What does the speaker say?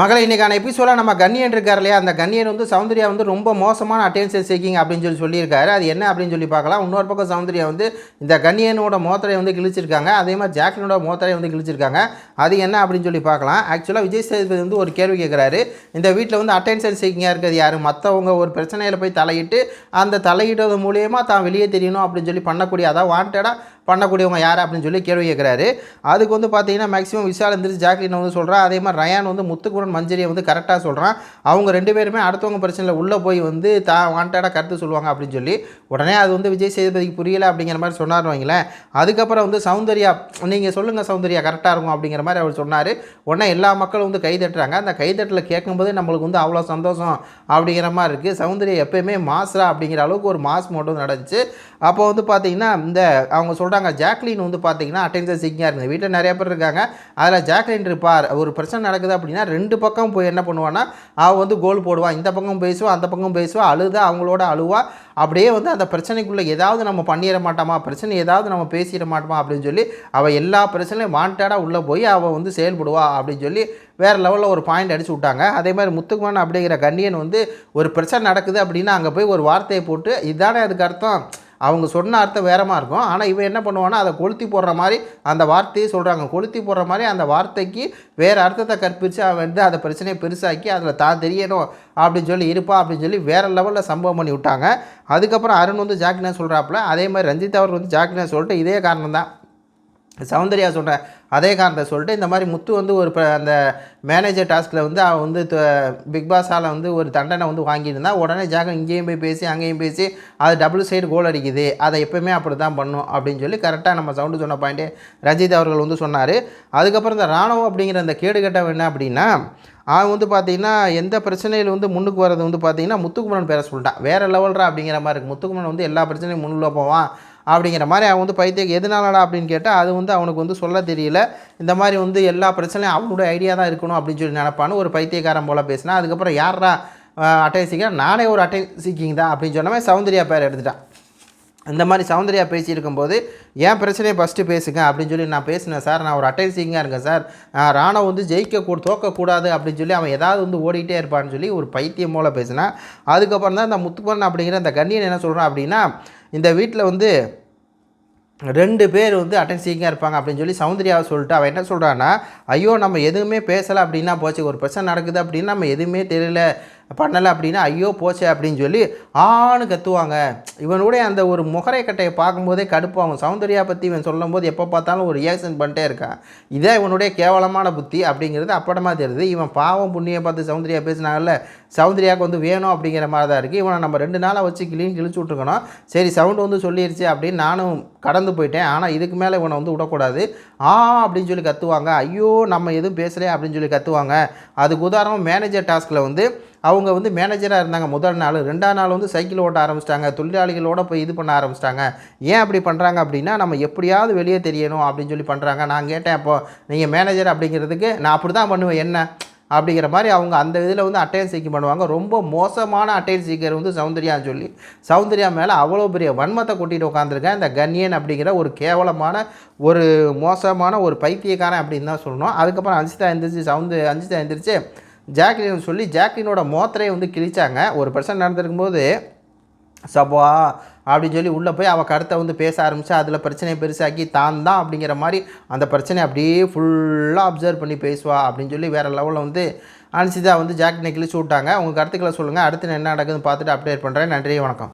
மகளை இன்னைக்கான எபிசோடில் நம்ம கண்ணியன் இருக்கார் இல்லையா? அந்த கண்ணியன் வந்து சௌந்தர்யா வந்து ரொம்ப மோசமான அட்டென்ஷன் சீக்கிங் அப்படின்னு சொல்லி சொல்லியிருக்காரு. அது என்ன அப்படின்னு சொல்லி பார்க்கலாம். இன்னொரு பக்கம் சௌந்தர்யா வந்து இந்த கண்ணியனோட மோத்தரை வந்து கிழிச்சிருக்காங்க. அதே மாதிரி ஜாக்லினோட மோத்தரை வந்து கிழிச்சிருக்காங்க. அது என்ன அப்படின்னு சொல்லி பார்க்கலாம். ஆக்சுவலாக விஜய் சேதுபதி வந்து ஒரு கேள்வி கேட்குறாரு இந்த வீட்டில் வந்து அட்டென்ஷன் சேக்கிங்காக இருக்கிறது யார்? மற்றவங்க ஒரு பிரச்சனையில் போய் தலையிட்டு அந்த தலையிட்டது மூலியமாக தான் வெளியே தெரியணும் அப்படின்னு சொல்லி பண்ணக்கூடிய அதாவது வாண்டடாக பண்ணக்கூடியவங்க யார் அப்படின்னு சொல்லி கேள்வி கேட்குறாரு அதுக்கு வந்து பார்த்தீங்கன்னா மேக்ஸிமம் விஷால் எந்திரிச்சு ஜாக்லின் வந்து சொல்கிறா அதே மாதிரி ரயான் வந்து முத்துக்கு முத்துக்குமரன் மஞ்சரியை வந்து கரெக்டாக சொல்கிறான் அவங்க ரெண்டு பேருமே அடுத்தவங்க பிரச்சனையில் உள்ளே போய் வந்து தா வாண்டடாக கருத்து சொல்லுவாங்க அப்படின்னு சொல்லி உடனே அது வந்து விஜய் சேதுபதிக்கு புரியலை அப்படிங்கிற மாதிரி சொன்னார் வைங்களேன். அதுக்கப்புறம் வந்து சௌந்தர்யா நீங்கள் சொல்லுங்கள் சௌந்தர்யா கரெக்டாக இருக்கும் அப்படிங்கிற மாதிரி அவர் சொன்னார். உடனே எல்லா மக்களும் வந்து கை தட்டுறாங்க அந்த கைதட்டல கேட்கும்போது நம்மளுக்கு வந்து அவ்வளோ சந்தோஷம் அப்படிங்கிற மாதிரி இருக்குது சௌந்தர்யா எப்பயுமே மாஸ்ரா அப்படிங்கிற அளவுக்கு ஒரு மாஸ் மட்டும் நடந்துச்சு. அப்போ வந்து பார்த்தீங்கன்னா இந்த அவங்க சொல்கிறாங்க ஜாக்லின் வந்து பார்த்தீங்கன்னா அட்டென்ஷன் சீக்கிங்காக இருந்தது வீட்டில் நிறைய பேர் இருக்காங்க. அதில் ஜாக்லின் இருப்பார். ஒரு பிரச்சனை நடக்குது அப்படின்னா ரெண்டு பக்கம் போய் என்ன பண்ணுவான்னா அவள் வந்து கோல் போடுவான். இந்த பக்கம் பேசுவா அந்த பக்கம் பேசுவா அழுத அவங்களோட அழுவா. அப்படியே வந்து அந்த பிரச்சனைக்குள்ளே ஏதாவது நம்ம பண்ணிட மாட்டோமா பிரச்சனை ஏதாவது நம்ம பேசிட மாட்டோமா அப்படின்னு சொல்லி அவள் எல்லா பிரச்சனையும் வாண்டடாக உள்ளே போய் அவள் வந்து செயல்படுவா அப்படின்னு சொல்லி வேறு லெவலில் ஒரு பாயிண்ட் அடிச்சு விட்டாங்க. அதே மாதிரி முத்துக்குமன் அப்படிங்கிற கண்ணியன் வந்து ஒரு பிரச்சனை நடக்குது அப்படின்னா அங்கே போய் ஒரு வார்த்தையை போட்டு இதுதானே அதுக்கு அர்த்தம்? அவங்க சொன்ன அர்த்தம் வேறமாக இருக்கும். ஆனால் இவன் என்ன பண்ணுவான்னா அதை கொளுத்தி போடுற மாதிரி அந்த வார்த்தையை சொல்கிறாங்க கொளுத்தி போடுற மாதிரி அந்த வார்த்தைக்கு வேறு அர்த்தத்தை கற்பித்து அவன் வந்து அதை பிரச்சனையை பெருசாக்கி அதில் தான் தெரியணும் அப்படின்னு சொல்லி இருப்பா அப்படின்னு சொல்லி வேறு லெவலில் சம்பவம் பண்ணி விட்டாங்க. அதுக்கப்புறம் அருண் வந்து ஜாக்கினா சொல்கிறாப்புல அதே மாதிரி ரஞ்சித் அவர் வந்து ஜாக்கினா சொல்லிட்டு இதே காரணம் தான் சௌந்தர்யா சொல்கிற அதே காரணத்தை சொல்லிட்டு இந்த மாதிரி முத்து வந்து ஒரு அந்த மேனேஜர் டாஸ்கில் வந்து அவன் வந்து பிக் பாஸால் வந்து ஒரு தண்டனை வந்து வாங்கியிருந்தா உடனே ஜாகம் இங்கேயும் போய் பேசி அங்கேயும் பேசி அது டபுள் சைடு கோல் அடிக்குது. அதை எப்பவுமே அப்படி தான் பண்ணும் அப்படின்னு சொல்லி கரெக்டாக நம்ம சவுண்டு சொன்ன பாயிண்ட்டே ரஞ்சித் அவர்கள் வந்து சொன்னார். அதுக்கப்புறம் இந்த ராணுவம் அப்படிங்கிற அந்த கேடு என்ன அப்படின்னா அவன் வந்து பார்த்தீங்கன்னா எந்த பிரச்சனையில் வந்து முன்னுக்கு வர்றது வந்து பார்த்தீங்கன்னா முத்துக்குமரன் பேர சொல்லிட்டான். வேறு லெவல்ரா அப்படிங்கிற மாதிரி இருக்குது முத்துக்குமரன் வந்து எல்லா பிரச்சனையும் முன்னுள்ள போவான். அப்படிங்கிற மாதிரி அவன் வந்து பைத்தியம் எதனாலடா அப்படின்னு கேட்டால் அது வந்து அவனுக்கு வந்து சொல்ல தெரியல. இந்த மாதிரி வந்து எல்லா பிரச்சனையும் அவனோட ஐடியா தான் இருக்கணும் அப்படின்னு சொல்லி நினப்பான்னு ஒரு பைத்தியக்காரன் போல் பேசினா அதுக்கப்புறம் யாரா அட்டை சீக்கிரம் நானே ஒரு அட்டை சீக்கிங் தான் அப்படின்னு சொன்ன மாதிரி சௌந்தர்யா பேர் எடுத்துட்டான். இந்த மாதிரி சௌந்தர்யா பேசியிருக்கும்போது ஏன் பிரச்சனையை ஃபஸ்ட்டு பேசுங்க? அப்படின்னு சொல்லி நான் பேசினேன் சார் நான் ஒரு அட்டை சீக்கிங்காக இருக்கேன் சார். ராணா வந்து ஜெயிக்க கூ தோக்கக்கூடாது அப்படின்னு சொல்லி அவன் ஏதாவது வந்து ஓடிட்டே இருப்பான்னு சொல்லி ஒரு பைத்தியம் போல் பேசினான் அதுக்கப்புறம் தான் இந்த முத்துப்பன் அப்படிங்கிற அந்த கண்ணியன் என்ன சொல்கிறான் அப்படின்னா இந்த வீட்டில் வந்து ரெண்டு பேர் வந்து அட்டன் சீக்கிங்காக இருப்பாங்க அப்படின்னு சொல்லி சௌந்தர்யாவை சொல்லிட்டு அவன் என்ன சொல்கிறான்னா ஐயோ நம்ம எதுவுமே பேசலை அப்படின்னா போச்சு. ஒரு பிரச்சனை நடக்குது அப்படின்னா நம்ம எதுவுமே தெரியல. பண்ணலை அப்படின்னா ஐயோ போச்சே அப்படின்னு சொல்லி ஆன்னு கத்துவாங்க. இவனுடைய அந்த ஒரு முகரை கட்டையை பார்க்கும்போதே கடுப்பாகும் சௌந்தர்யா பற்றி இவன் சொல்லும்போது எப்போ பார்த்தாலும் ஒரு ரியாக்ஷன் பண்ணிட்டே இருக்கான். இதே இவனுடைய கேவலமான புத்தி அப்படிங்கிறது அப்படமா தெரியுது. இவன் பாவம் புண்ணியை பார்த்து சௌந்தர்யா பேசினாங்கல்ல சௌந்தர்யாவுக்கு வந்து வேணும் அப்படிங்கிற மாதிரி தான் இருக்குது இவனை நம்ம ரெண்டு நாளாக வச்சு கிளீன் கிழிச்சு விட்ருக்கணும் சரி சவுண்டு வந்து சொல்லிடுச்சு அப்படின்னு நானும் கடந்து போயிட்டேன். ஆனால் இதுக்கு மேலே இவனை வந்து விடக்கூடாது. ஆ அப்படின்னு சொல்லி கத்துவாங்க. ஐயோ நம்ம எதுவும் பேசலையே அப்படின்னு சொல்லி கத்துவாங்க. அதுக்கு உதாரணம் மேனேஜர் டாஸ்கில் வந்து அவங்க வந்து மேனேஜராக இருந்தாங்க. முதல் நாள். ரெண்டாம் நாள் வந்து சைக்கிள் ஓட்ட ஆரம்பிச்சிட்டாங்க. தொழிலாளிகளோட போய் இது பண்ண ஆரம்பிச்சிட்டாங்க. ஏன் அப்படி பண்ணுறாங்க அப்படின்னா நம்ம எப்படியாவது வெளியே தெரியணும் அப்படின்னு சொல்லி பண்ணுறாங்க நான் கேட்டேன் அப்போ நீங்கள் மேனேஜர் அப்படிங்கிறதுக்கு நான் அப்படி தான் பண்ணுவேன். என்ன? அப்படிங்கிற மாதிரி அவங்க அந்த இதில் வந்து அட்டையன் சீக்கிரம் பண்ணுவாங்க. ரொம்ப மோசமான அட்டையன் சீக்கர் வந்து சௌந்தர்யான்னு சொல்லி. சௌந்தர்யா மேலே அவ்வளோ பெரிய வன்மத்தை கொட்டிட்டு உட்காந்துருக்கேன் இந்த கன்னியன் அப்படிங்கிற ஒரு கேவலமான ஒரு மோசமான ஒரு பைத்தியக்காரன் அப்படின்னு தான் சொல்லணும். அதுக்கப்புறம் அஞ்சிதா எந்திரிச்சு சவுந்து அஞ்சிதா எந்திரிச்சு ஜாக்லின் சொல்லி ஜாக்லினோட மோத்தரையை வந்து கிழிச்சாங்க. ஒரு பிரச்சனை நடந்திருக்கும் போது சபா அப்படின்னு சொல்லி உள்ளே போய் அவள் கருத்தை வந்து பேச ஆரம்பித்து அதில் பிரச்சனையை பெருசாக்கி தான் தான் அப்படிங்கிற மாதிரி அந்த பிரச்சனையை அப்படியே ஃபுல்லாக அப்சர்வ் பண்ணி பேசுவா அப்படின்னு சொல்லி வேறு லெவலில் வந்து அனுசிதா வந்து ஜாக்லினை கிழிச்சு விட்டாங்க. உங்கள் கருத்துக்களை சொல்லுங்கள் அடுத்து என்ன நடக்குதுன்னு பார்த்துட்டு அப்டேட் பண்ணுறேன் நன்றி வணக்கம்.